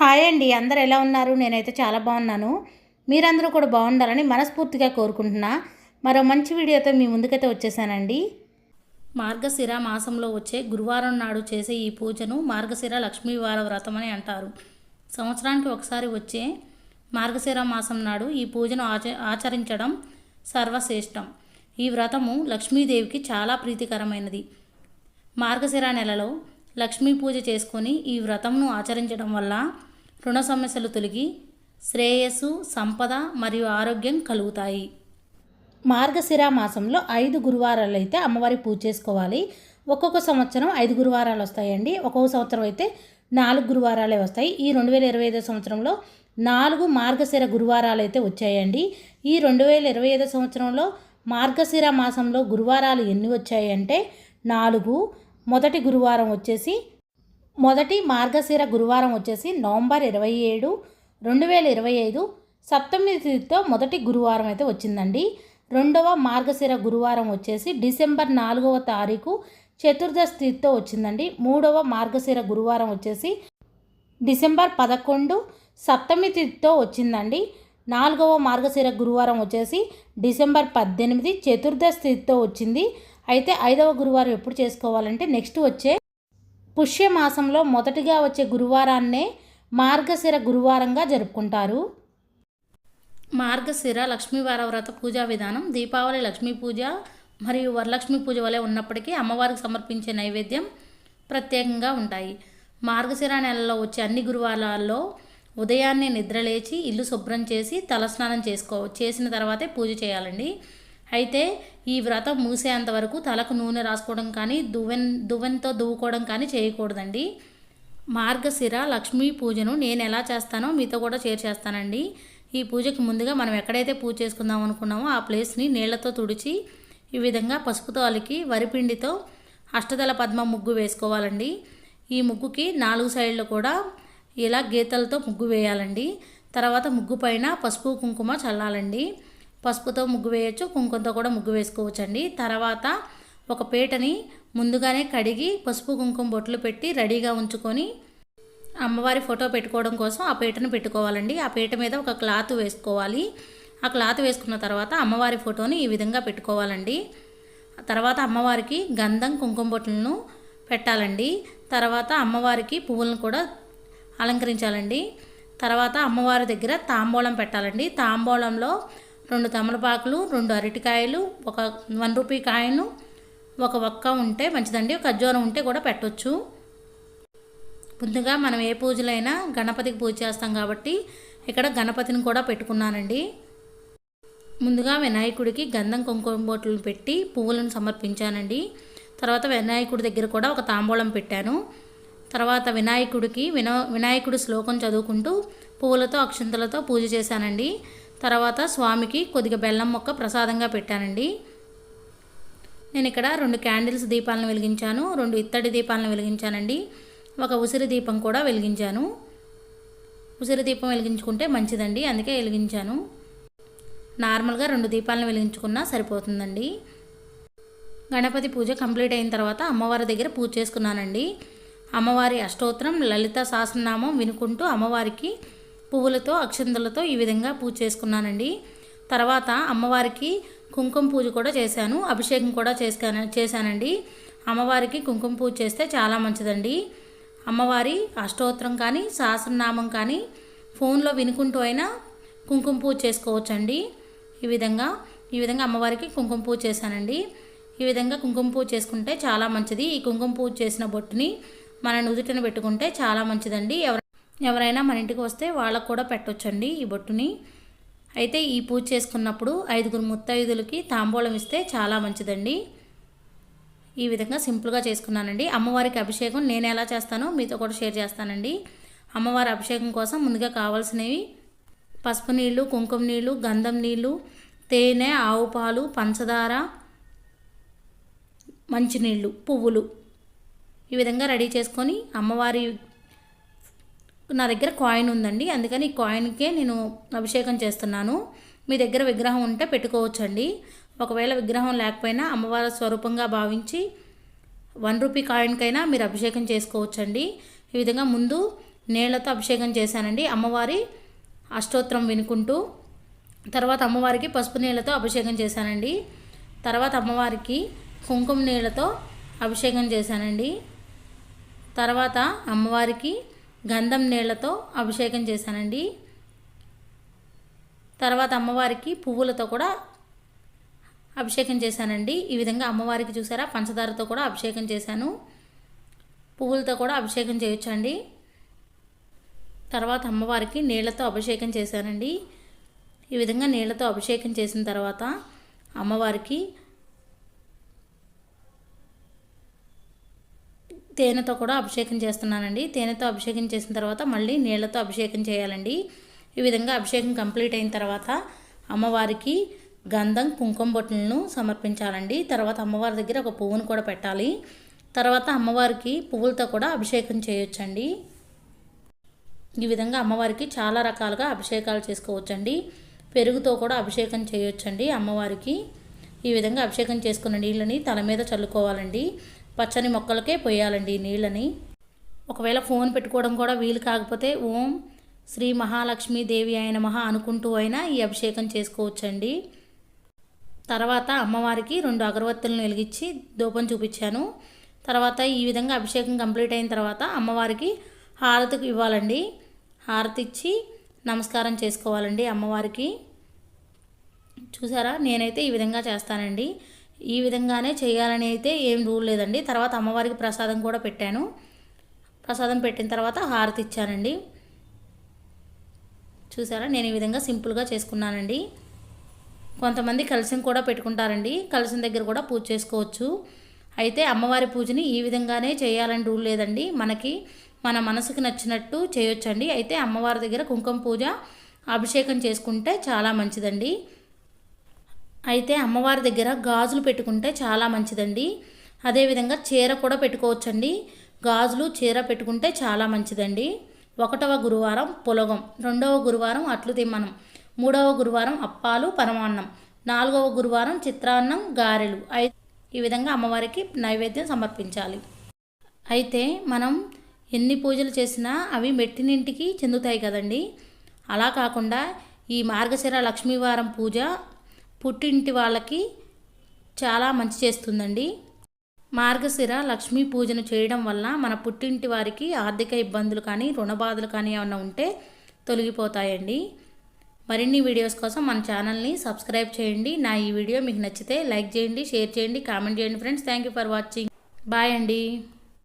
Hi అండి అందరు ఎలా ఉన్నారు? నేనైతే చాలా బాగున్నాను. మీరందరూ కూడా బాగుండాలని మనస్ఫూర్తిగా కోరుకుంటున్నా. మరో మంచి వీడియోతో మీ ముందుకైతే వచ్చేసానండి. మార్గశిర మాసంలో వచ్చే గురువారం నాడు చేసే ఈ పూజను మార్గశిర లక్ష్మీవార వ్రతం అని అంటారు. సంవత్సరానికి ఒకసారి వచ్చే మార్గశిర మాసం నాడు ఈ పూజను ఆచ ఆచరించడం సర్వశ్రేష్టం. ఈ వ్రతము లక్ష్మీదేవికి చాలా ప్రీతికరమైనది. మార్గశిర నెలలో లక్ష్మీ పూజ చేసుకొని ఈ వ్రతంను ఆచరించడం వల్ల రుణ సమస్యలు తొలగి శ్రేయస్సు సంపద మరియు ఆరోగ్యం కలుగుతాయి. మార్గశిర మాసంలో ఐదు గురువారాలు అయితే అమ్మవారి పూజ చేసుకోవాలి. ఒక్కొక్క సంవత్సరం ఐదు గురువారాలు వస్తాయండి. ఒక్కొక్క సంవత్సరం అయితే నాలుగు గురువారాలే వస్తాయి. ఈ రెండు వేల ఇరవై ఐదో సంవత్సరంలో నాలుగు మార్గశిర గురువారాలు అయితే వచ్చాయండి. ఈ రెండు వేల ఇరవై ఐదో సంవత్సరంలో మార్గశిర మాసంలో గురువారాలు ఎన్ని వచ్చాయంటే నాలుగు. మొదటి గురువారం వచ్చేసి మొదటి మార్గశిర గురువారం వచ్చేసి నవంబర్ ఇరవై ఏడు రెండు వేల ఇరవై ఐదు సప్తమి తిథితో మొదటి గురువారం అయితే వచ్చిందండి. రెండవ మార్గశిర గురువారం వచ్చేసి డిసెంబర్ నాలుగవ తారీఖు చతుర్దశ తిథితో వచ్చిందండి. మూడవ మార్గశిర గురువారం వచ్చేసి డిసెంబర్ పదకొండు సప్తమి తిథితో వచ్చిందండి. నాలుగవ మార్గశిర గురువారం వచ్చేసి డిసెంబర్ పద్దెనిమిది చతుర్దశ తిథితో వచ్చింది. అయితే ఐదవ గురువారం ఎప్పుడు చేసుకోవాలంటే నెక్స్ట్ వచ్చే పుష్యమాసంలో మొదటిగా వచ్చే గురువారాన్నే మార్గశిర గురువారంగా జరుపుకుంటారు. మార్గశిర లక్ష్మీవార వ్రత పూజా విధానం దీపావళి లక్ష్మీ పూజ మరియు వరలక్ష్మి పూజ వలె ఉన్నప్పటికీ అమ్మవారికి సమర్పించే నైవేద్యం ప్రత్యేకంగా ఉంటాయి. మార్గశిర నెలలో వచ్చే అన్ని గురువారాల్లో ఉదయాన్నే నిద్రలేచి ఇల్లు శుభ్రం చేసి తలస్నానం చేసుకో చేసిన తర్వాతే పూజ చేయాలండి. అయితే ఈ వ్రతం మూసేంత వరకు తలకు నూనె రాసుకోవడం కానీ దువ్వెన్ దువ్వెనతో దువ్వుకోవడం కానీ చేయకూడదండి. మార్గశిర లక్ష్మీ పూజను నేను ఎలా చేస్తానో మీతో కూడా షేర్ చేస్తానండి. ఈ పూజకి ముందుగా మనం ఎక్కడైతే పూజ చేసుకుందాం అనుకున్నామో ఆ ప్లేస్ని నీళ్ళతో తుడిచి ఈ విధంగా పసుపుతో అలికి వరిపిండితో అష్టదళ పద్మ ముగ్గు వేసుకోవాలండి. ఈ ముగ్గుకి నాలుగు సైడ్లు కూడా ఇలా గీతలతో ముగ్గు వేయాలండి. తర్వాత ముగ్గు పైన పసుపు కుంకుమ చల్లాలండి. పసుపుతో ముగ్గు వేయచ్చు కుంకుమతో కూడా ముగ్గు వేసుకోవచ్చండి. తర్వాత ఒక పీటని ముందుగానే కడిగి పసుపు కుంకుమ బొట్లు పెట్టి రెడీగా ఉంచుకొని అమ్మవారి ఫోటో పెట్టుకోవడం కోసం ఆ పీటను పెట్టుకోవాలండి. ఆ పీట మీద ఒక క్లాత్ వేసుకోవాలి. ఆ క్లాత్ వేసుకున్న తర్వాత అమ్మవారి ఫోటోని ఈ విధంగా పెట్టుకోవాలండి. తర్వాత అమ్మవారికి గంధం కుంకుమ బొట్లను పెట్టాలండి. తర్వాత అమ్మవారికి పువ్వులను కూడా అలంకరించాలండి. తర్వాత అమ్మవారి దగ్గర తాంబూలం పెట్టాలండి. తాంబూలంలో రెండు తమలపాకులు రెండు అరటికాయలు ఒక వన్ రూపీ కాయను ఒక ఒక్క ఉంటే మంచిదండి. ఖర్జూరం ఉంటే కూడా పెట్టొచ్చు. ముందుగా మనం ఏ పూజలైనా గణపతికి పూజ చేస్తాం కాబట్టి ఇక్కడ గణపతిని కూడా పెట్టుకున్నానండి. ముందుగా వినాయకుడికి గంధం కుంకుమ బొట్లు పెట్టి పువ్వులను సమర్పించానండి. తర్వాత వినాయకుడి దగ్గర కూడా ఒక తాంబూలం పెట్టాను. తర్వాత వినాయకుడికి వినా వినాయకుడి శ్లోకం చదువుకుంటూ పువ్వులతో అక్షంతలతో పూజ చేశానండి. తర్వాత స్వామికి కొద్దిగా బెల్లం మొక్క ప్రసాదంగా పెట్టానండి. నేను ఇక్కడ రెండు క్యాండిల్స్ దీపాలను వెలిగించాను రెండు ఇత్తడి దీపాలను వెలిగించానండి. ఒక ఉసిరి దీపం కూడా వెలిగించాను. ఉసిరి దీపం వెలిగించుకుంటే మంచిదండి అందుకే వెలిగించాను. నార్మల్గా రెండు దీపాలను వెలిగించుకున్నా సరిపోతుందండి. గణపతి పూజ కంప్లీట్ అయిన తర్వాత అమ్మవారి దగ్గర పూజ చేసుకున్నానండి. అమ్మవారి అష్టోత్తరం లలిత సహస్రనామం వినుకుంటూ అమ్మవారికి పువ్వులతో అక్షంతలతో ఈ విధంగా పూజ చేసుకున్నానండి. తర్వాత అమ్మవారికి కుంకుమ పూజ కూడా చేశాను. అభిషేకం కూడా చేసుకా చేశానండి. అమ్మవారికి కుంకుమ పూజ చేస్తే చాలా మంచిదండి. అమ్మవారి అష్టోత్తరం కానీ సహస్రనామం కానీ ఫోన్లో వినుకుంటూ అయినా కుంకుమ పూజ చేసుకోవచ్చండి. ఈ విధంగా ఈ విధంగా అమ్మవారికి కుంకుమ పూజ చేశానండి. ఈ విధంగా కుంకుమ పూజ చేసుకుంటే చాలా మంచిది. ఈ కుంకుమ పూజ చేసిన బొట్టుని మన నుదుటిని పెట్టుకుంటే చాలా మంచిదండి. ఎవరు ఎవరైనా మన ఇంటికి వస్తే వాళ్ళకు కూడా పెట్టొచ్చండి ఈ బొట్టుని. అయితే ఈ పూజ చేసుకున్నప్పుడు ఐదుగురు ముత్తైదులకి తాంబూలం ఇస్తే చాలా మంచిదండి. ఈ విధంగా సింపుల్గా చేసుకున్నానండి. అమ్మవారికి అభిషేకం నేను ఎలా చేస్తానో మీతో కూడా షేర్ చేస్తానండి. అమ్మవారి అభిషేకం కోసం ముందుగా కావాల్సినవి పసుపు నీళ్ళు కుంకుమ నీళ్ళు గంధం నీళ్ళు తేనె ఆవు పాలు పంచదార మంచినీళ్ళు పువ్వులు. ఈ విధంగా రెడీ చేసుకొని అమ్మవారి నా దగ్గర కాయిన్ ఉందండి. అందుకని ఈ కాయిన్కే నేను అభిషేకం చేస్తున్నాను. మీ దగ్గర విగ్రహం ఉంటే పెట్టుకోవచ్చండి. ఒకవేళ విగ్రహం లేకపోయినా అమ్మవారి స్వరూపంగా భావించి వన్ రూపీ కాయిన్కైనా మీరు అభిషేకం చేసుకోవచ్చండి. ఈ విధంగా ముందు నీళ్ళతో అభిషేకం చేశానండి. అమ్మవారి అష్టోత్తరం వినుకుంటూ తర్వాత అమ్మవారికి పసుపు నీళ్ళతో అభిషేకం చేశానండి. తర్వాత అమ్మవారికి కుంకుమ నీళ్ళతో అభిషేకం చేశానండి. తర్వాత అమ్మవారికి గంధం నీళ్ళతో అభిషేకం చేశానండి. తర్వాత అమ్మవారికి పువ్వులతో కూడా అభిషేకం చేశానండి. ఈ విధంగా అమ్మవారికి చూసారా పంచదారతో కూడా అభిషేకం చేశాను. పువ్వులతో కూడా అభిషేకం చేయొచ్చండి. తర్వాత అమ్మవారికి నీళ్ళతో అభిషేకం చేశానండి. ఈ విధంగా నీళ్ళతో అభిషేకం చేసిన తర్వాత అమ్మవారికి తేనెతో కూడా అభిషేకం చేస్తున్నానండి. తేనెతో అభిషేకం చేసిన తర్వాత మళ్ళీ నీళ్ళతో అభిషేకం చేయాలండి. ఈ విధంగా అభిషేకం కంప్లీట్ అయిన తర్వాత అమ్మవారికి గంధం కుంకుమ బొట్లను సమర్పించాలండి. తర్వాత అమ్మవారి దగ్గర ఒక పువ్వును కూడా పెట్టాలి. తర్వాత అమ్మవారికి పువ్వులతో కూడా అభిషేకం చేయొచ్చండి. ఈ విధంగా అమ్మవారికి చాలా రకాలుగా అభిషేకాలు చేసుకోవచ్చండి. పెరుగుతో కూడా అభిషేకం చేయొచ్చండి అమ్మవారికి. ఈ విధంగా అభిషేకం చేసుకున్న నీళ్ళని తల మీద చల్లుకోవాలండి. పచ్చని మొక్కలకే పోయాలండి ఈ నీళ్ళని. ఒకవేళ ఫోన్ పెట్టుకోవడం కూడా వీలు కాకపోతే ఓం శ్రీ మహాలక్ష్మీ దేవి అయిన మహా అనుకుంటూ అయినా ఈ అభిషేకం చేసుకోవచ్చండి. తర్వాత అమ్మవారికి రెండు అగరవత్తులను వెలిగించి ధూపం చూపించాను. తర్వాత ఈ విధంగా అభిషేకం కంప్లీట్ అయిన తర్వాత అమ్మవారికి హారతికి ఇవ్వాలండి. హారతి ఇచ్చి నమస్కారం చేసుకోవాలండి అమ్మవారికి. చూసారా? నేనైతే ఈ విధంగా చేస్తానండి. ఈ విధంగానే చేయాలని అయితే ఏం రూల్ లేదండి. తర్వాత అమ్మవారికి ప్రసాదం కూడా పెట్టాను. ప్రసాదం పెట్టిన తర్వాత హారతి ఇచ్చానండి. చూసారా? నేను ఈ విధంగా సింపుల్గా చేసుకున్నానండి. కొంతమంది కలసం కూడా పెట్టుకుంటారండి. కలసం దగ్గర కూడా పూజ చేసుకోవచ్చు. అయితే అమ్మవారి పూజని ఈ విధంగానే చేయాలని రూల్ లేదండి. మనకి మన మనసుకు నచ్చినట్టు చేయొచ్చండి. అయితే అమ్మవారి దగ్గర కుంకుమ పూజ అభిషేకం చేసుకుంటే చాలా మంచిదండి. అయితే అమ్మవారి దగ్గర గాజులు పెట్టుకుంటే చాలా మంచిదండి. అదేవిధంగా చీర కూడా పెట్టుకోవచ్చండి. గాజులు చీర పెట్టుకుంటే చాలా మంచిదండి. ఒకటవ గురువారం పులగం రెండవ గురువారం అట్లు తిమ్మనం మూడవ గురువారం అప్పాలు పరమాన్నం నాలుగవ గురువారం చిత్రాన్నం గారెలు. ఐ ఈ విధంగా అమ్మవారికి నైవేద్యం సమర్పించాలి. అయితే మనం ఎన్ని పూజలు చేసినా అవి మెట్టినింటికి చెందుతాయి కదండి. అలా కాకుండా ఈ మార్గశిర లక్ష్మీవారం పూజ పుట్టింటి వాళ్ళకి చాలా మంచి చేస్తుందండి. మార్గశిర లక్ష్మీ పూజను చేయడం వల్ల మన పుట్టింటి వారికి ఆర్థిక ఇబ్బందులు కానీ రుణ బాధలు కానీ ఏమైనా ఉంటే తొలగిపోతాయండి. మరిన్ని వీడియోస్ కోసం మన ఛానల్ని సబ్స్క్రైబ్ చేయండి. నా ఈ వీడియో మీకు నచ్చితే లైక్ చేయండి షేర్ చేయండి కామెంట్ చేయండి friends. Thank you for watching. Bye అండి.